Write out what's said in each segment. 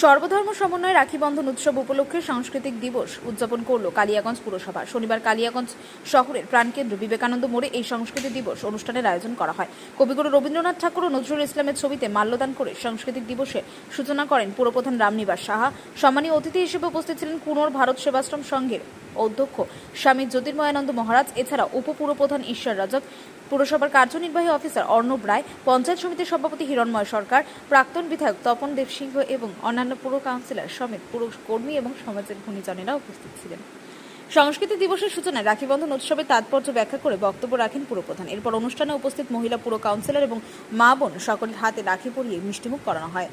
সর্বধর্ম সমন্বয়ে রাখি বন্ধন উৎসব উপলক্ষে সাংস্কৃতিক দিবস উদযাপন করল কালিয়াগঞ্জ পুরসভা। শনিবার কালিয়াগঞ্জ শহরের প্রাণকেন্দ্র বিবেকানন্দ মোড়ে এই সংস্কৃতি দিবস অনুষ্ঠানের আয়োজন করা হয়। কবিগুরু রবীন্দ্রনাথ ঠাকুর ও নজরুল ইসলামের ছবিতে মাল্যদান করে সাংস্কৃতিক দিবসের সূচনা করেন পুরপ্রধান রামনিবাস সাহা। সম্মানীয় অতিথি হিসেবে উপস্থিত ছিলেন কুনোর ভারত সেবাশ্রম সংঘের অধ্যক্ষ স্বামী জ্যোতির্ময়ানন্দ মহারাজ। এছাড়া উপপুরপ্রধান ঈশ্বর রাজক পুরসভার কার্যনির্বাহী অফিসার অর্ণব রায় পঞ্চায়েত সমিতির সভাপতি হিরণময় সরকার প্রাক্তন বিধায়ক তপন দেবসিংহ এবং অন্যান্য পুর কাউন্সিলর সমেত পুর কর্মী এবং সমাজের গুণীজনেরা উপস্থিত ছিলেন। সংস্কৃতি দিবসের সূচনায় রাখি বন্ধন উৎসবের তাৎপর্য ব্যাখ্যা করে বক্তব্য রাখেন পুরপ্রধান। এরপর অনুষ্ঠানে উপস্থিত মহিলা পুর কাউন্সিলর এবং মা বোন সকলের হাতে রাখি পরিয়ে মিষ্টিমুখ করানো হয়।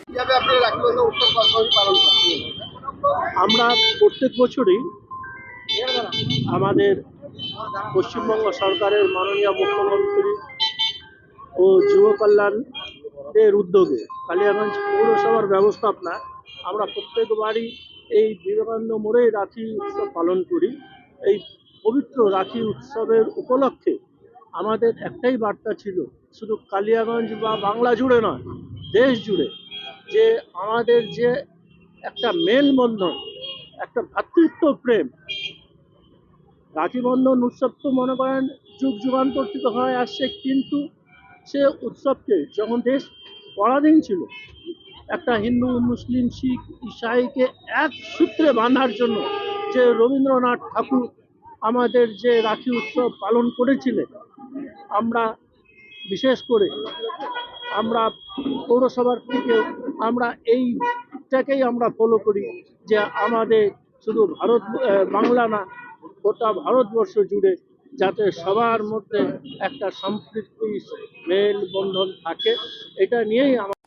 আমরা প্রত্যেক বছরই আমাদের পশ্চিমবঙ্গ সরকারের মাননীয় মুখ্যমন্ত্রী ও যুব কল্যাণের উদ্যোগে কালিয়াগঞ্জ পৌরসভার ব্যবস্থাপনা, আমরা প্রত্যেকবারই এই বিবেকানন্দ মোড়ে রাখি উৎসব পালন করি। এই পবিত্র রাখি উৎসবের উপলক্ষে আমাদের একটাই বার্তা ছিল, শুধু কালিয়াগঞ্জ বা বাংলা জুড়ে নয়, দেশ জুড়ে, যে আমাদের যে একটা মেলবন্ধন, একটা ভ্রাতৃত্ব প্রেম রাখি বন্ধন উৎসব তো মনে করেন যুগ যুগান্তর থেকে হয়ে আসছে কিন্তু সে উৎসবকে যখন দেশ পরাধীন ছিল, একটা হিন্দু, মুসলিম, শিখ, ইসাইকে এক সূত্রে বাঁধার জন্য যে রবীন্দ্রনাথ ঠাকুর আমাদের যে রাখি উৎসব পালন করেছিলেন, আমরা বিশেষ করে আমরা পৌরসভার থেকে আমরা এইটাকেই আমরা ফলো করি যে আমাদের শুধু ভারত বাংলা না গোটা ভারতবর্ষ জুড়ে যাতে সবার মধ্যে একটা সম্পৃক্তি মেলবন্ধন থাকে, এটা নিয়েই আমার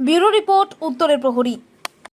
ব্যুরো রিপোর্ট, উত্তরের প্রহরী।